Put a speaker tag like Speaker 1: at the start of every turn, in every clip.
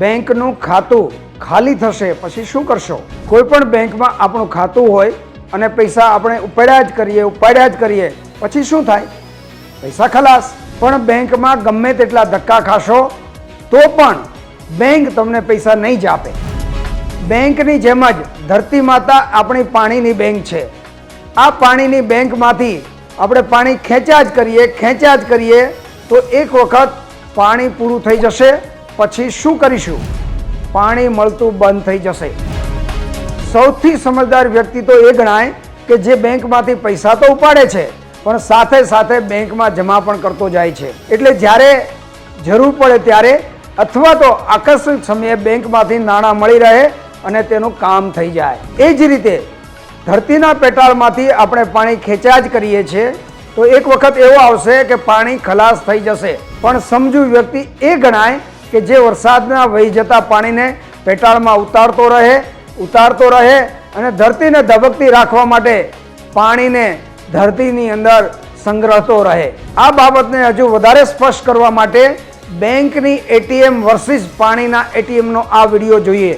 Speaker 1: બેંકનું ખાતું ખાલી થશે, પછી શું કરશો? કોઈ પણ બેંકમાં આપણું ખાતું હોય અને પૈસા આપણે ઉપાડ્યા જ કરીએ, ઉપાડ્યા જ કરીએ, પછી શું થાય? પૈસા ખલાસ. પણ બેંકમાં ગમે તેટલા ધક્કા ખાશો, તો પણ બેંક તમને પૈસા નહીં જ આપે. બેંકની જેમ જ ધરતી માતા આપણી પાણીની બેંક છે. આ પાણીની બેંકમાંથી આપણે પાણી ખેંચ્યા જ કરીએ, ખેંચ્યા જ કરીએ, તો એક વખત પાણી પૂરું થઈ જશે પછી શું કરીશું? પાણી મળતું બંધ થઈ જશે. સૌથી સમજદાર વ્યક્તિ તો એ ગણાય કે જે બેંકમાંથી પૈસા તો ઉપાડે છે, પણ સાથે સાથે બેંકમાં જમા પણ કરતો જાય છે. એટલે જ્યારે જરૂર પડે ત્યારે અથવા તો આકસ્મિક સમયે બેંકમાંથી નાણાં મળી રહે અને તેનું કામ થઈ જાય. એ જ રીતે ધરતીના પેટાળમાંથી આપણે પાણી ખેંચ્યા જ કરીએ છીએ, તો એક વખત એવો આવશે કે પાણી ખલાસ થઈ જશે. પણ સમજુ વ્યક્તિ એ ગણાય કે જે વરસાદના વહી જતા પાણીને પેટાળમાં ઉતારતો રહે ઉતારતો રહે અને ધરતીને ધબકતી રાખવા માટે પાણીને ધરતીની અંદર સંગ્રહતો રહે. આ બાબતને હજુ વધારે સ્પષ્ટ કરવા માટે બેંકની એટીએમ વર્સિસ પાણીના એટીએમનો આ વીડિયો જોઈએ.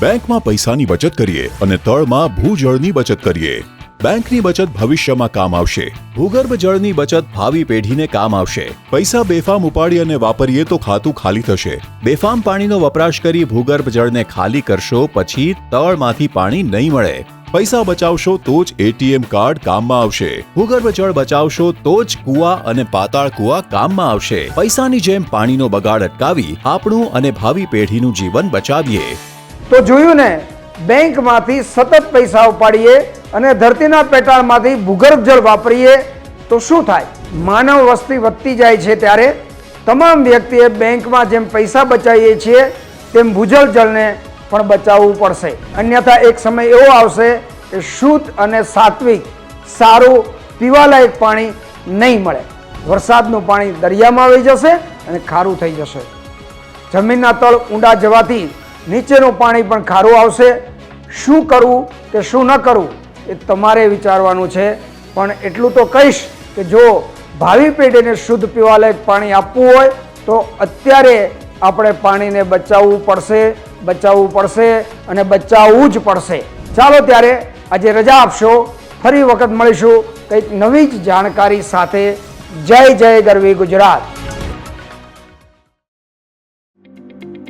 Speaker 2: બેંકમાં પૈસાની બચત કરીએ અને તળમાં ભૂજળની બચત કરીએ. બેંકની બચત ભવિષ્યમાં કામ આવશે. ભૂગર્ભ જળની બચત ભાવિ પેઢીને કામ આવશે. પૈસા બેફામ ઉપાડી અને વાપરીએ તો ખાતું ખાલી થશે. બેફામ પાણીનો વપરાશ કરી ભૂગર્ભ જળને ખાલી કરશો પછી તળમાંથી પાણી નહીં મળે. પૈસા બચાવશો તો જ એટીએમ કાર્ડ કામમાં આવશે. ભૂગર્ભ જળ બચાવશો તો જ કુવા અને પાતાળ કુવા કામમાં આવશે. પૈસાની જેમ પાણીનો બગાડ અટકાવી આપણું અને ભાવિ પેઢીનું જીવન બચાવીએ.
Speaker 1: તો જોયું ને, બેંકમાંથી સતત પૈસા ઉપાડીએ અને ધરતીના પેટાળમાંથી ભૂગર્ભ જળ વાપરીએ તો શું થાય? માનવ વસ્તી વધતી જાય છે ત્યારે તમામ વ્યક્તિએ બેંકમાં જેમ પૈસા બચાવીએ છીએ, તેમ ભૂજલ જળને પણ બચાવવું પડશે. અન્યથા એક સમય એવો આવશે કે શુદ્ધ અને સાત્વિક, સારું, પીવાલાયક પાણી નહીં મળે. વરસાદનું પાણી દરિયામાં આવી જશે અને ખારું થઈ જશે. જમીનના તળ ઊંડા જવાથી નીચેનું પાણી પણ ખારું આવશે. શું કરવું કે શું ન કરવું? એ તમારે વિચારવાનું છે. પણ એટલું તો કહીશ કે જો ભાવિ પેઢીને શુદ્ધ પીવાલાયક પાણી આપવું હોય, તો અત્યારે આપણે પાણીને બચાવવું પડશે બચાવવું પડશે અને બચાવવું જ પડશે. ચાલો ત્યારે આજે રજા આપશો. ફરી વખત મળીશું કંઈક નવી જ જાણકારી સાથે. જય જય ગરવી ગુજરાત.